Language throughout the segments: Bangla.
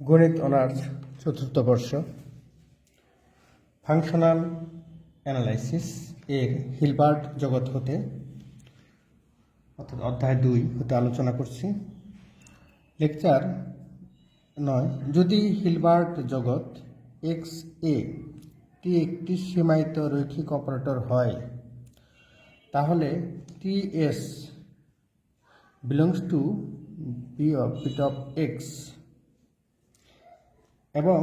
গণিত অনার্স চতুর্থ বর্ষ। ফাংশনাল অ্যানালাইসিস এর হিলবার্ট জগৎ হতে, অর্থাৎ অধ্যায় দুই হতে আলোচনা করছি। লেকচার নয়, যদি হিলবার্ট জগৎ এক্স এ টি একটি সীমায়িত রৈখিক অপারেটর হয়, তাহলে T S belongs to B of bit of X এবং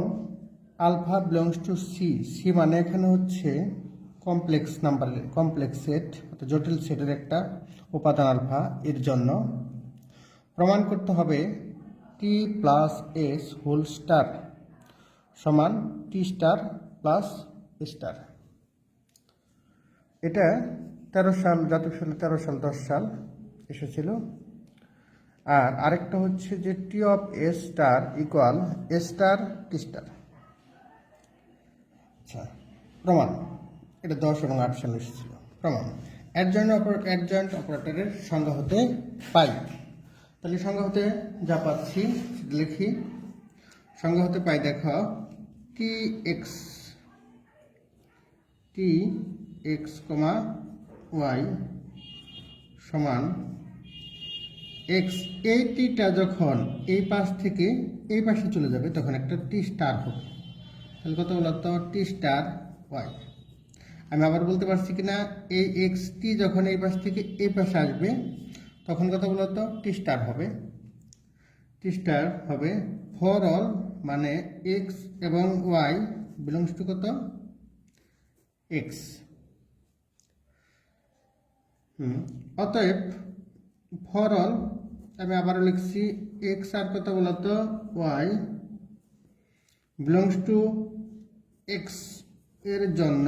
alpha belongs to C C মানে এখানে হচ্ছে কমপ্লেক্স নাম্বার কমপ্লেক্স সেট অর্থাৎ জটিল সেটের একটা উপাদান আলফা এর জন্য। প্রমাণ করতে হবে T plus S whole star সমান টি স্টার প্লাস স্টার এটা তেরো সাল জাতীয় সালে তেরো সাল, দশ সাল এসেছিল। আর আরেকটা হচ্ছে যে T of A star equal A star T star আচ্ছা প্রমাণ। এটা দশ এবং আট সালে এসেছিল। প্রমাণ। অ্যাডজয়েন্ট অপার অ্যাডজয়েন্ট অপারেটরের সংজ্ঞা হতে পাই। তাহলে সংজ্ঞা হতে যা পাচ্ছি লিখি। সংজ্ঞা হতে পাই, দেখো T X T X comma Y সমান এক্স এই টিটা যখন এই পাশ থেকে এই পাশে চলে যাবে, তখন একটা টি স্টার হবে। তাহলে কত বলতো টি স্টার ওয়াই আমি আবার বলতে পারছি কি না? এই এক্স টি যখন এই পাশ থেকে এই পাশে আসবে, তখন কত বলতো টি স্টার হবে। টি স্টার হবে ফর অল মানে এক্স এবং ওয়াই বিলংস টু কত? এক্স হুম, অতএব ফর অল আমি আবারও লিখছি এক্স আর কত বলতো ওয়াই বিলংস টু এক্সের জন্য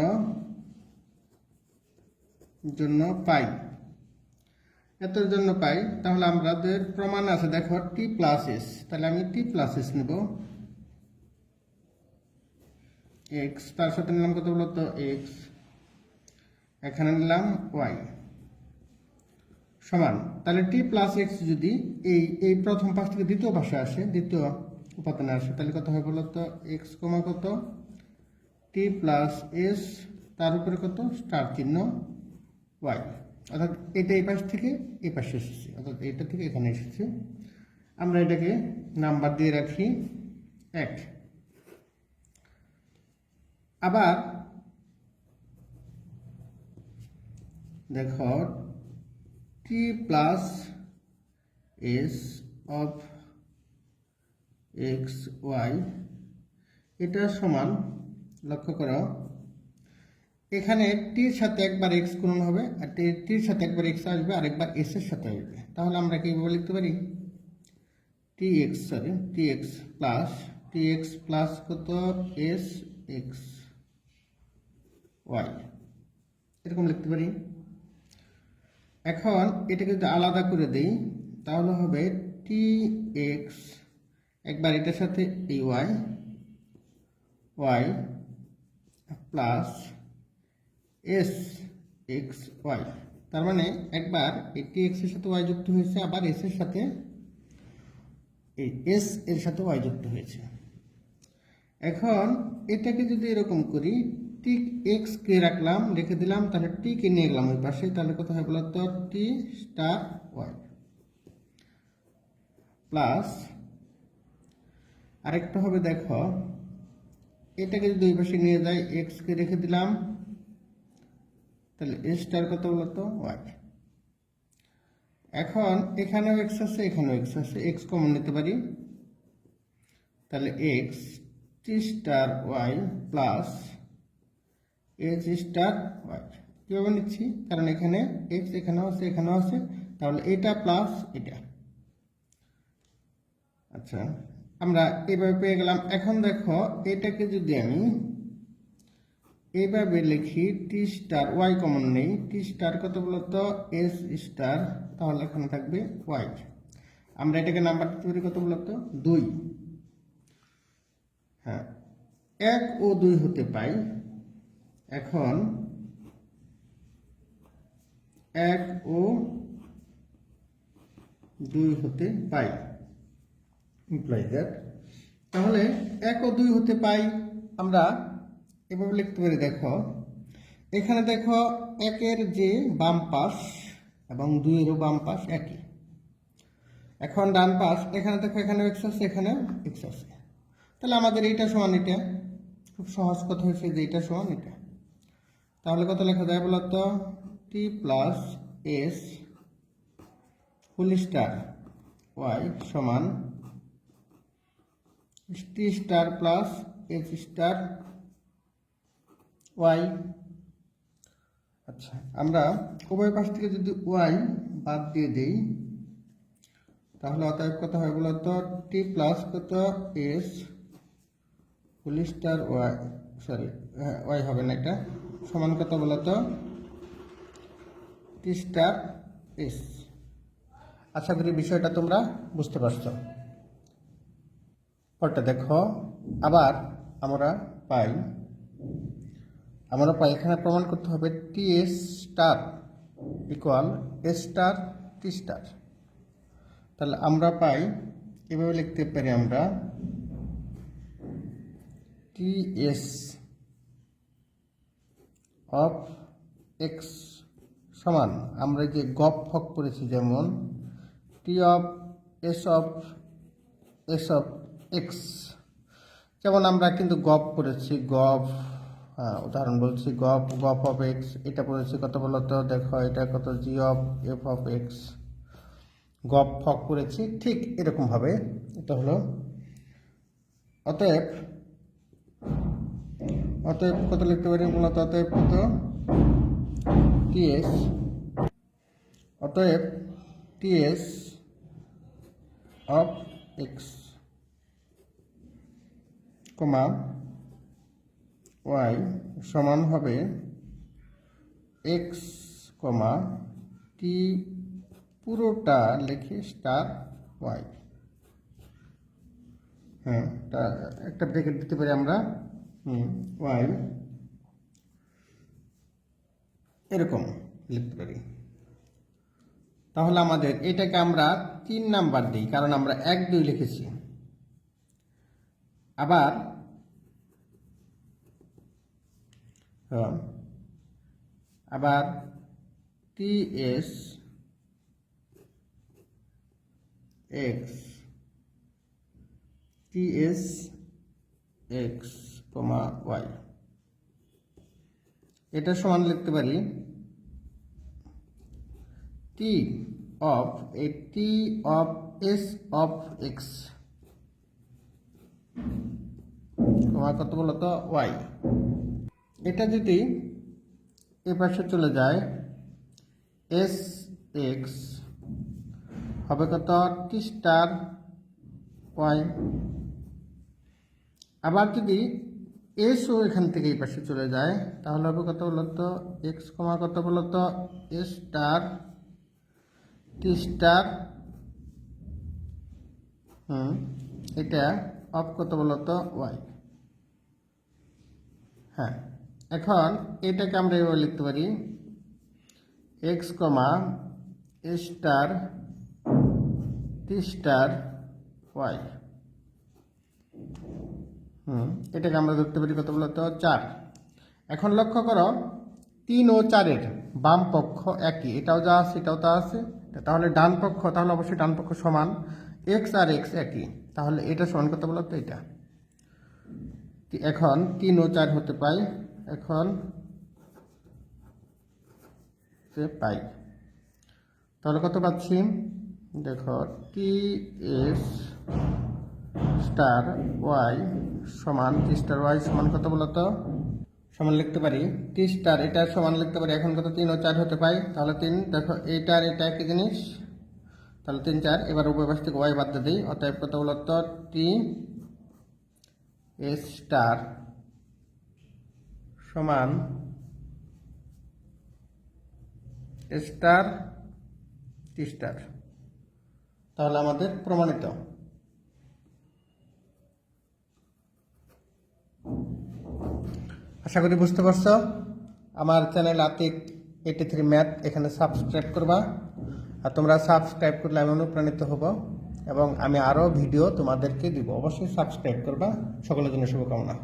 জন্য পাই। এতের জন্য পাই, তাহলে আমাদের প্রমাণ আছে, দেখো টি প্লাস এস তাহলে আমি টি প্লাস এস নেব। এক্স তার সাথে নিলাম কত বলতো এক্স এখানে নিলাম ওয়াই সমান। তাহলে টি প্লাস এক্স যদি এই এই প্রথম পাশ থেকে দ্বিতীয় পাশে আসে, দ্বিতীয় উপাদানে আসে, তাহলে কত হয় বলতো এক্স কমা কত? টি প্লাস এস তার উপরে কত? স্টার চিহ্ন ওয়াই অর্থাৎ এটা এই পাশ থেকে এই পাশে এসেছে, অর্থাৎ এটা থেকে এখানে এসেছে। আমরা এটাকে নাম্বার দিয়ে রাখি এক। আবার দেখো T plus S of X Y এটা সমান, লক্ষ্য করো। এখানে টির সাথে একবার এক্স গুণন হবে, আর টির সাথে একবার এক্স আসবে, আর একবার এস এর সাথে আসবে। তাহলে আমরা কীভাবে লিখতে পারি? T X sorry T X plus T X plus কত? এস এক্স ওয়াই এরকম লিখতে পারি। এখন এটাকে যদি আলাদা করে দেই, তাহলে হবে টি এক্স একবার এটার সাথে এই Y Y plus S X Y তার মানে একবার এই টি এক্সের সাথে ওয়াই যুক্ত হয়েছে, আবার এস এর সাথে এই এস এর সাথে ওয়াই যুক্ত হয়েছে। এখন এটাকে যদি এরকম করি টি এক্স কে রাখলাম, রেখে দিলাম, তাহলে টি কে নিয়ে গেলাম ওই পাশে তাহলে কত হয় বলতো টি স্টার ওয়াই প্লাস আরেকটা হবে দেখো, এটাকে যদি ওই পাশে নিয়ে যাই এক্স কে রেখে দিলাম, তাহলে এ স্টার কত বলতো ওয়াই এখন এখানেও এক্স আছে, এখানেও এক্স আছে এক্স কমন নিতে পারি। তাহলে X T star Y plus H star Y কীভাবে নিচ্ছি কারণ এখানে এক্স এখানেও আছে এখানেও আছে। তাহলে এটা প্লাস এটা। আচ্ছা আমরা এইভাবে পেয়ে গেলাম। এখন দেখো, এটাকে যদি আমি এইভাবে লিখি টি স্টার ওয়াই কমন নেই। টি স্টার কত বলতো? এস স্টার তাহলে এখানে থাকবে ওয়াই আমরা এটাকে নাম্বার দিতে পারি কত বলতো? দুই। হ্যাঁ এক ও দুই হতে পাই। এখন এক ও দুই হতে পাই। ইমপ্লাই দ্যাট তাহলে এক ও দুই হতে পাই। আমরা এভাবে লিখতে পারি, দেখো। এখানে দেখো একের যে বাম পাশ এবং দুইয়েরও বাম পাশ একই। এখন ডান পাশ, এখানে দেখো এখানে এক্স আছে, এখানে এক্স আছে। তাহলে আমাদের এইটা সমান এটা। খুব সহজ কথা হয়েছে যে এটা সমান এটা। তাহলে কত লেখা যায় বলতো? T plus S full star Y সমান T star plus S star Y আচ্ছা আমরা উভয় পাশ থেকে যদি ওয়াই বাদ দিয়ে দিই, তাহলে অতএব কত হয় বলতো? টি প্লাস কত? S full star Y sorry Y হবে না এটা। সমান কত বলতো? টি স্টার এস আশা করি বিষয়টা তোমরা বুঝতে পারছ। পরটা দেখো, আবার আমরা পাই। আমরা পাই, এখানে প্রমাণ করতে হবে T S star equal S star T star তাহলে আমরা পাই, এভাবে লিখতে পারি আমরা টি এস অফ এক্স সমান, আমরা যে গপ ফক করেছি যেমন T of S of S of X যেমন আমরা কিন্তু গপ করেছি গপ হ্যাঁ উদাহরণ বলছি গপ গপ অফ এক্স এটা পড়েছি কত বলতো দেখো, এটা কত? G of F of X গপ ফক করেছি, ঠিক এরকমভাবে। এটা হলো, অতএব অতএব কত লিখতে পারি মূলত? অতএব কত? টিএস অতএব TS of x comma y সমান হবে এক্স কমা টি পুরোটা লিখে স্টার ওয়াই হ্যাঁ একটা ব্রেকেট দিতে পারি আমরা। ওয়াই এরকম লিখতে পারি। তাহলে আমাদের এটাকে আমরা তিন নাম্বার দিই, কারণ আমরা এক, দুই লিখেছি। আবার আবার T S X T S X comma Y এটা সমান লিখতে পারি T of A T of S of X comma কত বলতো ওয়াই এটা যদি এ পাশে চলে যায় এস এক্স হবে কত? টি স্টার ওয়াই আবার যদি এসও এখান থেকে এই পাশে চলে যায়, তাহলে হবে কত বলতো? এক্স কমা কত বলতো? S star T star hmm, এটা অফ কত বলতো? ওয়াই হ্যাঁ এখন এটাকে আমরা এভাবে লিখতে পারি X comma A star T star Y এটাকে আমরা ধরতে পারি কত বলতো? চার। এখন লক্ষ্য করো, তিন ও চারের বাম পক্ষ একই। এটাও যা আছে, এটাও তা আছে। তাহলে ডান পক্ষ, তাহলে অবশ্যই ডান পক্ষ সমান। এক্স আর এক্স একই। তাহলে এটা সমান কত বলতো? এটা। এখন তিন ও চার হতে পাই, এখন পাই। তাহলে কত পাচ্ছি? দেখো টি এস স্টার ওয়াই সমান টি স্টার ওয়াই সমান কত বলতো? সমান লিখতে পারি। টি স্টার, এটা সমান লিখতে পারি। এখন কত? তিন ও চার হতে পাই। তাহলে তিন, দেখো এইটা আর এটা একই জিনিস। তাহলে তিন, চার, এবার উভয় থেকে ওয়াই বাদ দিই। অতএব কত বলতো? টি এস স্টার সমান স্টার টি স্টার। তাহলে আমাদের প্রমাণিত। আশা করি বুঝতে পারছ। আমার channel Atik eighty three math এখানে সাবস্ক্রাইব করবা। আর তোমরা সাবস্ক্রাইব করলে আমি অনুপ্রাণিত হব এবং আমি আরও ভিডিও তোমাদেরকে দিব। অবশ্যই সাবস্ক্রাইব করবা। সকলের জন্য শুভকামনা।